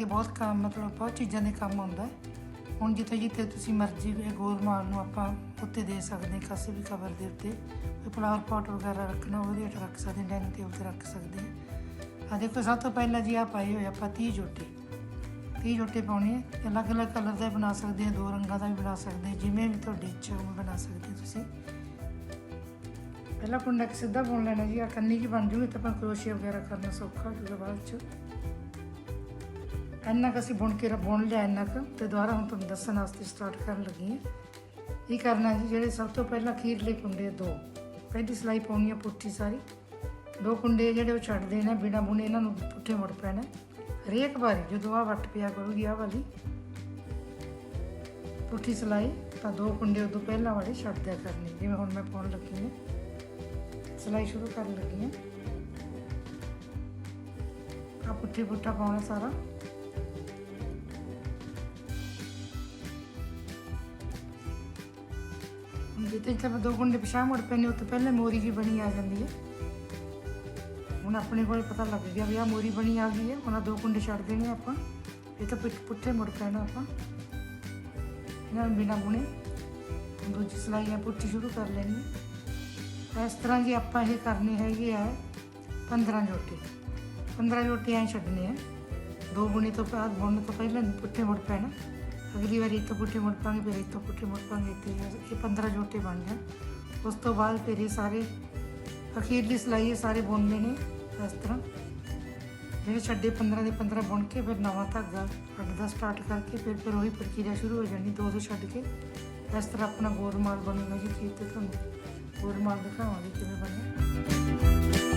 ਕੇ ਬਹੁਤ ਕੰਮ, ਮਤਲਬ ਬਹੁਤ ਚੀਜ਼ਾਂ ਦੇ ਕੰਮ ਆਉਂਦਾ ਹੈ। ਹੁਣ ਜਿੱਥੇ ਜਿੱਥੇ ਤੁਸੀਂ ਮਰਜ਼ੀ ਇਹ ਗੋਲਮਾਲ ਨੂੰ ਆਪਾਂ ਉੱਤੇ ਦੇ ਸਕਦੇ ਹਾਂ, ਕਿਸੇ ਵੀ ਕਵਰ ਦੇ ਉੱਤੇ। ਕੋਈ ਫਲਾਵਰ ਪੋਟ ਵਗੈਰਾ ਰੱਖਣਾ ਉਹਦੇ ਹੇਠ ਰੱਖ ਸਕਦੇ ਡਾਈਨਿੰਗ ਟੇਬਲ ਤੇ ਰੱਖ ਸਕਦੇ ਹਾਂ। ਆ ਦੇਖੋ, ਸਭ ਤੋਂ ਪਹਿਲਾਂ ਜੀ ਆ ਪਾਈ ਹੋਏ ਆਪਾਂ 30 ਜੋਟੇ। 30 ਜੋਟੇ ਪਾਉਣੇ ਆ ਅਲੱਗ-ਅਲੱਗ ਕਲਰ ਦੇ ਬਣਾ ਸਕਦੇ ਆ ਦੋ ਰੰਗਾਂ ਦਾ ਵੀ ਬਣਾ ਸਕਦੇ ਆ ਜਿਵੇਂ ਵੀ ਤੁਹਾਡੀ ਇੱਛਾ ਉਵੇਂ ਬਣਾ ਸਕਦੇ ਤੁਸੀਂ। ਪਹਿਲਾਂ ਕੁੰਡਾ ਇੱਕ ਸਿੱਧਾ ਬੁਣ ਲੈਣਾ ਜੀ ਆ ਕੰਨੀ ਜੀ ਬਣ ਜੂਗੀ, ਤਾਂ ਆਪਾਂ ਕਰੋਸ਼ੀਆ ਵਗੈਰਾ ਕਰਨਾ ਸੌਖਾ ਜੂਗਾ ਬਾਅਦ ਚ। ਇੰਨਾ ਕੁ ਅਸੀਂ ਬੁਣ ਕੇ ਬੁਣ ਲਿਆ ਇੰਨਾ ਕੁ ਤੇ ਦੁਬਾਰਾ ਹੁਣ ਤੁਹਾਨੂੰ ਦੱਸਣ ਵਾਸਤੇ ਸਟਾਰਟ ਕਰਨ ਲੱਗੀ ਹਾਂ। ਇਹ ਕਰਨਾ ਜੀ, ਜਿਹੜੇ ਸਭ ਤੋਂ ਪਹਿਲਾਂ ਖੀਰਲੇ ਕੁੰਡੇ ਦੋ। ਪਹਿਲੀ ਸਲਾਈ ਪਾਉਣੀ ਆ ਪੁੱਠੀ ਸਾਰੀ। ਦੋ ਕੁੰਡੇ ਜਿਹੜੇ ਉਹ ਛੱਡ ਦੇਣਾ ਬਿਨਾ ਬੁਣੇ ਇਹਨਾਂ ਨੂੰ ਪੁੱਠੇ ਮੁੜ ਪੈਣਾ। ਹਰੇਕ ਵਾਰੀ ਜਦੋਂ ਆ ਵੱਟ ਪਿਆ ਕਰੂਗੀ ਆ ਵਾਲੀ। ਪੁੱਠੀ ਸਲਾਈ ਤਾਂ ਦੋ ਕੁੰਡੇ ਉਦੋਂ ਪਹਿਲਾਂ ਵਾਲੇ ਛੱਡ ਦਿਆ ਕਰਨੀ, ਜਿਵੇਂ ਹੁਣ ਮੈਂ ਪਾਉਣ ਲੱਗੀ ਹਾਂ। ਸਲਾਈ ਸ਼ੁਰੂ ਕਰਨ ਲੱਗੀ ਹਾਂ। ਆ ਪੁੱਠੀ ਪੁੱਠਾ ਪਾਉਣਾ ਸਾਰਾ। ਹੁਣ ਜਿੱਥੇ ਜਿੱਥੇ ਆਪਾਂ ਦੋ ਕੁੰਡੇ ਪਿਛਾਂਹ ਮੁੜ ਪੈਣੇ ਉੱਥੇ ਪਹਿਲੇ ਮੋਰੀ ਜੀ ਬਣੀ ਆ ਜਾਂਦੀ ਹੈ। ਹੁਣ ਆਪਣੇ ਕੋਲ ਪਤਾ ਲੱਗ ਗਿਆ ਵੀ ਆ ਮੋਰੀ ਬਣੀ ਆ ਗਈ ਹੈ ਉਹਨਾਂ ਦੋ ਕੁੰਡੇ ਛੱਡ ਦੇਣੇ ਆਪਾਂ। ਇਹ ਤਾਂ ਪਿੱਛ- ਪੁੱਠੇ ਮੁੜ ਪੈਣਾ ਆਪਾਂ। ਇਹਨਾਂ ਨੂੰ ਬਿਨਾ ਬੁਣੇ ਹੁਣ ਦੂਜੀ ਸਲਾਈ ਆ ਪੁੱਠੀ ਸ਼ੁਰੂ ਕਰ ਲੈਣੀ ਹੈ ਇਸ ਤਰ੍ਹਾਂ ਜੀ ਆਪਾਂ ਇਹ ਕਰਨੇ ਹੈਗੇ ਆ 15 ਜੋਟੇ। 15 ਜੋਟੇ ਐ ਛੱਡਨੇ ਆ। ਦੋ ਬੁਣੇ ਤੋਂ ਬਾਅਦ ਬੁਣਨ ਤੋਂ ਪਹਿਲਾਂ ਪੁੱਠੇ ਮੁੜ ਪੈਣਾ। ਅਗਲੀ ਵਾਰੀ ਇੱਥੋਂ ਪੁੱਠੇ ਮੁੜ ਪਾਂਗੇ ਫਿਰ ਇੱਥੋਂ ਪੁੱਠੇ ਮੁੜ ਪਾਂਗੇ ਤੇ ਇਹ 15 ਜੋਟੇ ਬਣ ਜਾਣ। ਉਸ ਤੋਂ ਬਾਅਦ ਫਿਰ ਇਹ ਸਾਰੇ ਅਖੀਰਲੀ ਸਲਾਈ ਇਹ ਸਾਰੇ ਬੁਣਨੇ ਨੇ ਇਸ ਤਰ੍ਹਾਂ। ਜਿਹੜੇ ਛੱਡੇ 15 ਦੇ 15 ਬੁਣ ਕੇ ਫਿਰ ਨਵਾਂ ਧਾਗਾ ਕੱਢਦਾ ਸਟਾਰਟ ਕਰਕੇ ਫਿਰ ਫਿਰ ਉਹੀ ਪ੍ਰਕਿਰਿਆ ਸ਼ੁਰੂ ਹੋ ਜਾਣੀ ਦੋ ਦੋ ਛੱਡ ਕੇ। ਇਸ ਤਰ੍ਹਾਂ ਆਪਣਾ ਗੋਰਮਾਲ ਬਣੇਗਾ ਜੀ ਠੀਕ ਤੇ ਤੁਹਾਨੂੰ ਗੋਰਮਾਲ ਦਿਖਾਵਾਂਗੇ ਕਿਵੇਂ ਬਣਿਆ